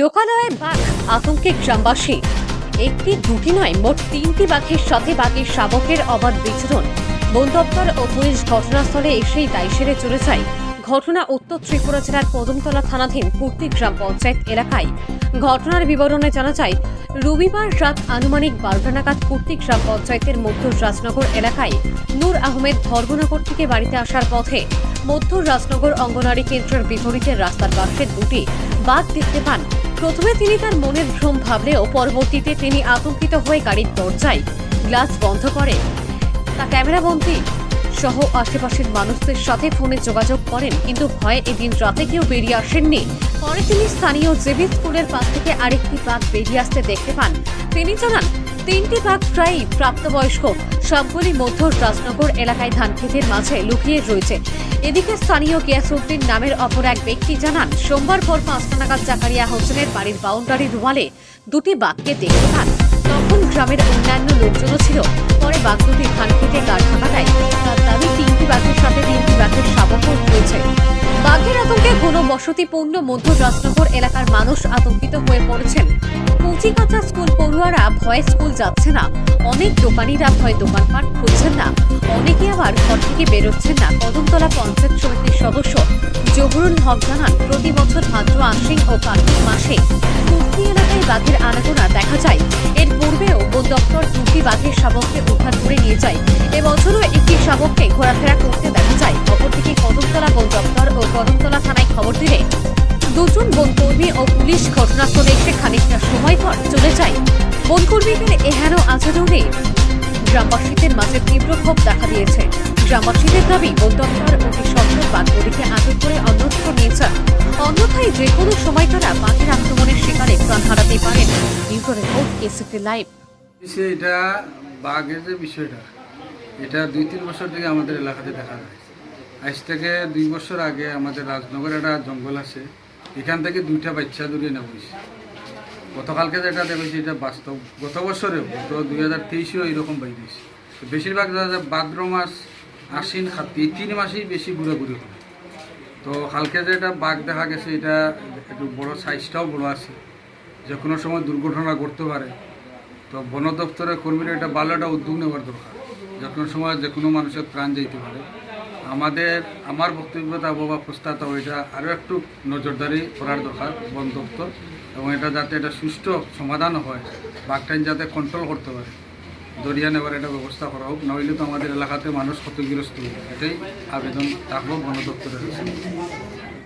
লোকালয়ে বাঘ আতঙ্কে গ্রামবাসী। একটি দুটি নয়, মোট তিনটি বাঘের সাথে বাঘের শাবকের অবাধ বিচরণ। বন দপ্তর ও পুলিশ ঘটনাস্থলে এসেই দায় সেরে চলে যায়। ঘটনা উত্তর ত্রিপুরা জেলার কদমতলা থানাধীন কুর্তি গ্রাম পঞ্চায়েত এলাকায়। ঘটনার বিবরণে জানা যায়, রবিবার রাত আনুমানিক বারোটা নাগাদ কুর্তি গ্রাম পঞ্চায়েতের মধ্য রাজনগর এলাকায় নূর আহমেদ ধর্মনগর থেকে বাড়িতে আসার পথে মধ্য রাজনগর অঙ্গনারী কেন্দ্রের বিপরীতে রাস্তার পাশে দুটি বাঘ দেখতে পান। প্রথমে তিনি তার মনের ভ্রম ভাবলেও পরবর্তীতে তিনি আতঙ্কিত হয়ে গাড়ির দরজায় গ্লাস বন্ধ করে তা ক্যামেরাবন্দি সহ আশেপাশের মানুষদের সাথে ফোনে যোগাযোগ করেন, কিন্তু ভয়ে এদিন রাতে কেউ বেরিয়ে আসেননি। পরে তিনি স্থানীয় জেবি স্কুলের পাশ থেকে আরেকটি বাঘ বেরিয়ে আসতে দেখতে পান। তিনি জানান তিনটি ভাগ প্রায়ই প্রাপ্তবয়স্ক। সবগুলি মধ্য রাজনগর এলাকায় ধান খেতের মাঝে লুকিয়ে রয়েছে। এদিকে স্থানীয় গিয়াসউদ্দিন নামের অপর এক ব্যক্তি জানান, সোমবার ভোর পাঁচটা নাগাদ জাকারিয়া হোসেনের বাড়ির বাউন্ডারির ওয়ালে দুটি বাঘকে দেখতে পান। তখন গ্রামের অন্যান্য লোকজনও ছিল। পরে বাঘ দুটি ধান খেতে গা ঢাকা তার দাবি, তিনটি বসতিপূর্ণ মধ্য রাজনগর এলাকার মানুষ আতঙ্কিত হয়ে পড়েছেন। কুচি স্কুল পড়ুয়ারা ভয়ে স্কুল যাচ্ছে না। অনেক দোকানিরা ভয়ে দোকানপাট খুলছেন না। অনেকে আবার ঘর থেকে বেরোচ্ছেন না। কদমতলা পঞ্চায়েত সমিতির সদস্য জহুরুল হক জানান, প্রতি বছর ভাদ্র আশ্বিন ও কার্তিক মাসে কুর্তি এলাকায় বাঘের আনাগোনা দেখা যায়। এর পূর্বেও বন দপ্তর দুটি বাঘের শাবককে উদ্ধার করে নিয়ে যায়। এবছরও একটি শাবককে ঘোরাফেরা করতে দেখা যায়। অপরদিকে কদমতলা বন দপ্তর ও কদমতলা থানায় খবর দিলে দুজন বনকর্মী ও পুলিশ ঘটনাস্থলে এসে খানিকটা সময় পর চলে যায়। বনকর্মীদের এহেন আচরণে গ্রামবাসীদের মাঝে তীব্র ক্ষোভ দেখা দিয়েছে। গ্রামবাসীদের দাবি, বন দপ্তর অতি সত্তর বাঘগুলিকে আটক করে অন্যত্র নিয়ে যান। অন্যথায় যে কোনো সময় তারা বাঘের আক্রমণের শিকারে প্রাণ হারাতে পারেন। News report ACP live. এটা বাঘের যে বিষয়টা এটা দুই, তিন বছর থেকে আমাদের এলাকাতে দেখা যায়। আজ থেকে দুই বছর আগে আমাদের রাজনগর একটা জঙ্গল আছে, এখান থেকে দুইটা বাচ্চা দূরে নেওয়া হয়েছে। গতকালকে যেটা দেখেছি, এটা বাস্তব। গত বছরেও, গত দুই হাজার তেইশেও এইরকম বাইরেছে বেশিরভাগ দেখা যায় ভাদ্র মাস, আশ্বিন, খাতি তিন মাসেই বেশি ঘুরাঘুরি হয়। তো কালকে যেটা বাঘ দেখা গেছে, এটা একটু বড় সাইজটাও বড় আছে। যে কোনো সময় দুর্ঘটনা ঘটতে পারে। তো বন দপ্তরের কর্মীরা এটা ভালো একটা উদ্যোগ নেওয়ার দরকার। যে কোনো সময় যে কোনো মানুষের প্রাণ যেতে পারে। আমাদের, আমার বক্তব্যতা বা প্রস্তাব এটা আরও একটু নজরদারি করার দরকার বন দপ্তর এবং এটা যাতে এটা সুষ্ঠু সমাধান হয় বাঘটাইন যাতে কন্ট্রোল করতে পারে। দরিয়া নেওয়ার একটা ব্যবস্থা করা হোক নইলে তো আমাদের এলাকাতে মানুষ ক্ষতিগ্রস্ত হবে। এটাই আবেদন থাকব বন দপ্তরের